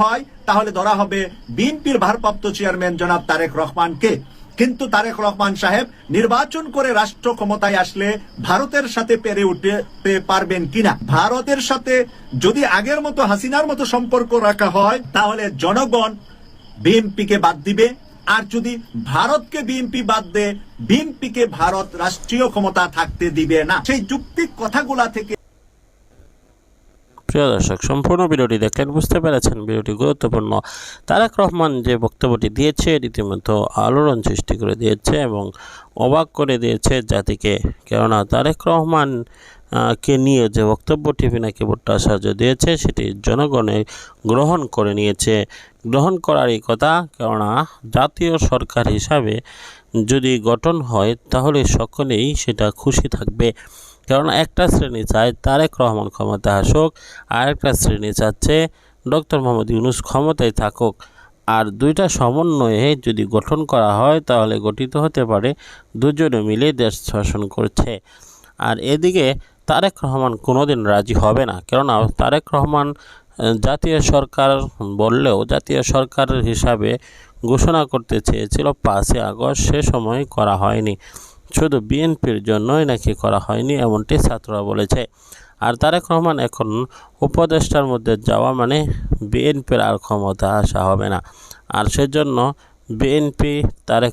হয়, তাহলে ধরা হবে বিএনপির ভারপ্রাপ্ত চেয়ারম্যান জনাব তারেক রহমানকে। কিন্তু তারেক রহমান সাহেব নির্বাচন করে রাষ্ট্র ক্ষমতায় আসলে ভারতের সাথে পেরে উঠতে পারবেন কিনা? ভারতের সাথে যদি আগের মতো, হাসিনার মতো সম্পর্ক রাখা হয়, তাহলে জনগণ বিএনপিকে বাদ দিবে। আর যদি ভারতকে বিএনপি বাদ দেয়, বিএনপিকে ভারত রাষ্ট্রীয় ক্ষমতা থাকতে দিবে না। সেই যুক্তিক কথাগুলা থেকে প্রিয় দর্শক, সম্পূর্ণ ভিডিওটি দেখলেন বুঝতে পেরেছেন ভিডিওটি গুরুত্বপূর্ণ। তারেক রহমান যে বক্তব্যটি দিয়েছে রীতিমতো আলোড়ন সৃষ্টি করে দিয়েছে এবং অবাক করে দিয়েছে জাতিকে। কেননা তারেক রহমান কে নিয়ে যে বক্তব্যটি পিনাকি ভট্টাচার্য দিয়েছে, সেটি জনগণে গ্রহণ করে নিয়েছে। গ্রহণ করারই কথা, কেননা জাতীয় সরকার হিসাবে যদি গঠন হয়, তাহলে সকলেই সেটা খুশি থাকবে। কারণ একটা শ্রেণি চায় তারেক রহমান ক্ষমতা আসুক আর একটা শ্রেণি চাচ্ছে ডক্টর মোহাম্মদ ইউনুস ক্ষমতায় থাকুক। আর দুইটা সমন্বয়ে যদি গঠন করা হয়, তাহলে গঠিত হতে পারে দুজনে মিলে দেশ শাসন করছে। আর এদিকে তারেক রহমান কোনোদিন রাজি হবে না। কেননা তারেক রহমান জাতীয় সরকার বললেও, জাতীয় সরকারের হিসাবে ঘোষণা করতে চেয়েছিল পাঁচই আগস্ট, সে সময় করা হয়নি। শুধু বিএনপির জন্যই নাকি করা হয়নি এমনটি ছাত্ররা বলেছে। আর তারেক রহমান এখন উপদেষ্টার মধ্যে যাওয়া মানে বিএনপির আর ক্ষমতা আসা হবে না। আর সেজন্য বিএনপি, তারেক